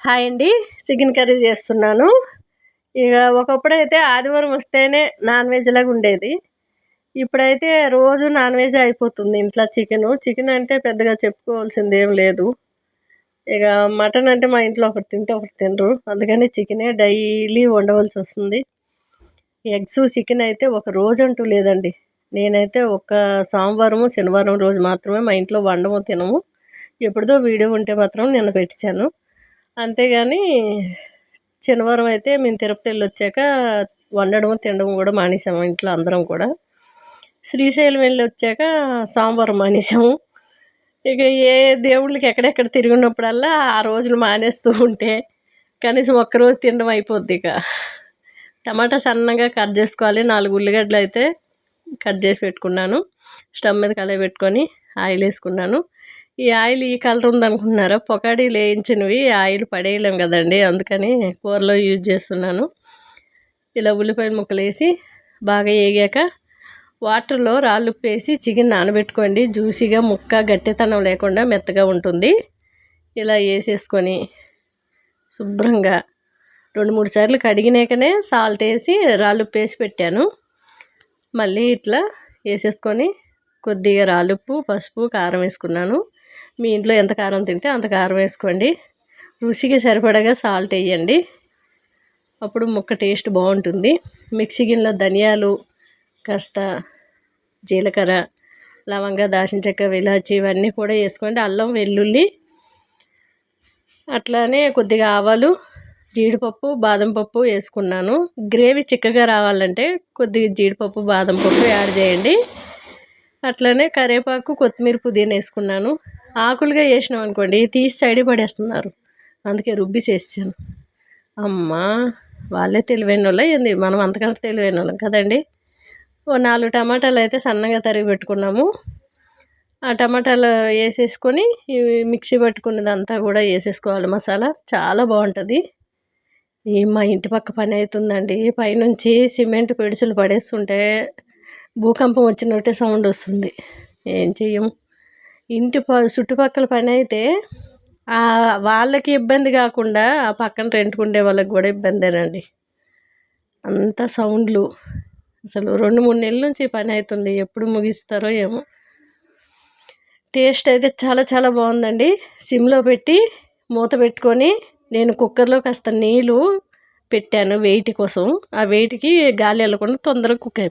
Hi అండి chicken curry చేస్తున్నాను. ఇక ఒకప్పుడైతే ఆదివారం వస్తేనే నాన్ వెజ్ లాగా ఉండేది. ఇప్పుడైతే రోజు నాన్ వెజ్ అయిపోతుంది ఇంట్లో చికెన్. చికెన్ అంటే పెద్దగా చెప్పుకోవాల్సింది ఏం లేదు. ఇక మటన్ అంటే మా ఇంట్లో ఒకటి తింటే ఒకటి తినరు. అందుకని చికెనే డైలీ వండవలసి వస్తుంది. ఎగ్స్ చికెన్ అయితే ఒక రోజు అంటూ లేదండి. నేనైతే ఒక సోమవారం శనివారం రోజు మాత్రమే మా ఇంట్లో వండము తినము. ఎప్పుడుదో వీడియో ఉంటే మాత్రం నిన్న పెట్టాను అంతేగాని శనివారం అయితే మేము తిరుపతి వెళ్ళి వచ్చాక వండడం తినడం కూడా మానేసాము ఇంట్లో అందరం కూడా. శ్రీశైలం వెళ్ళి వచ్చాక సోమవారం మానేసాము. ఇక ఏ దేవుళ్ళకి ఎక్కడెక్కడ తిరిగినప్పుడల్లా ఆ రోజులు మానేస్తూ ఉంటే కనీసం ఒక్కరోజు తినడం అయిపోద్ది ఇక. టమాటా సన్నగా కట్ చేసుకోవాలి. నాలుగు ఉల్లిగడ్డలు అయితే కట్ చేసి పెట్టుకున్నాను. స్టవ్ మీద కలయి పెట్టుకొని ఆయిల్ వేసుకున్నాను ఈ ఆయిల్ ఈ కలర్ ఉందనుకుంటున్నారా? పొకాడీలు వేయించినవి ఆయిల్ పడేయలేం కదండి అందుకని కూరలో యూజ్ చేస్తున్నాను. ఇలా ఉల్లిపాయల ముక్కలు వేసి బాగా వేగాక వాటర్లో రాళ్ళు ఉప్పేసి చికెన్ నానబెట్టుకోండి. జ్యూసీగా ముక్క గట్టితనం లేకుండా మెత్తగా ఉంటుంది. ఇలా వేసేసుకొని శుభ్రంగా రెండు మూడు సార్లు కడిగినాకనే సాల్ట్ వేసి రాళ్ళు ఉప్పేసి పెట్టాను. మళ్ళీ ఇట్లా వేసేసుకొని కొద్దిగా రాళ్ళుప్పు పసుపు కారం వేసుకున్నాను. మీ ఇంట్లో ఎంత కారం తింటే అంత కారం వేసుకోండి. రుచికి సరిపడగా సాల్ట్ వేయండి. అప్పుడు ముక్క టేస్ట్ బాగుంటుంది. మిక్సీ గిన్నెలో ధనియాలు కాస్త జీలకర్ర లవంగ దాల్చిన చెక్క ఇలాచి ఇవన్నీ కూడా వేసుకోండి. అల్లం వెల్లుల్లి అట్లానే కొద్దిగా ఆవాలు జీడిపప్పు బాదం పప్పు వేసుకున్నాను. గ్రేవీ చిక్కగా రావాలంటే కొద్దిగా జీడిపప్పు బాదం పప్పు యాడ్ చేయండి. అట్లనే కరివేపాకు కొత్తిమీర పుదీనా వేసుకున్నాను. ఆకులుగా వేసినాం అనుకోండి తీసి సైడ్ పడేస్తున్నారు. అందుకే రుబ్బి చేసాను అమ్మా వాళ్ళే తెలివైన వాళ్ళే ఏంది? మనం అంతకంటే తెలివైన వాళ్ళం కదండి. ఓ నాలుగు టమాటాలు అయితే సన్నగా తరిగి పెట్టుకున్నాము. ఆ టమాటాలు వేసేసుకొని మిక్సీ పట్టుకున్నదంతా కూడా వేసేసుకోవాలి. మసాలా చాలా బాగుంటుంది. ఈ మా ఇంటి పక్క పని అవుతుందండి. పైనుంచి సిమెంట్ పిడుసులు పడేస్తుంటే భూకంపం వచ్చినట్టే సౌండ్ వస్తుంది. ఏం చెయ్యము ఇంటి ప చుట్టుపక్కల పని అయితే వాళ్ళకి ఇబ్బంది కాకుండా ఆ పక్కన రెంట్కుండే వాళ్ళకి కూడా ఇబ్బందేనండి. అంత సౌండ్లు. అసలు రెండు మూడు నెలల నుంచి పని అవుతుంది ఎప్పుడు ముగిస్తారో ఏమో. టేస్ట్ అయితే చాలా చాలా బాగుందండి. సిమ్లో పెట్టి మూత పెట్టుకొని నేను కుక్కర్లో కాస్త నీళ్ళు పెట్టాను వెయిట్ కోసం. ఆ వెయిట్కి గాలి వెళ్ళకుండా తొందరగా కుక్ అయిపోయింది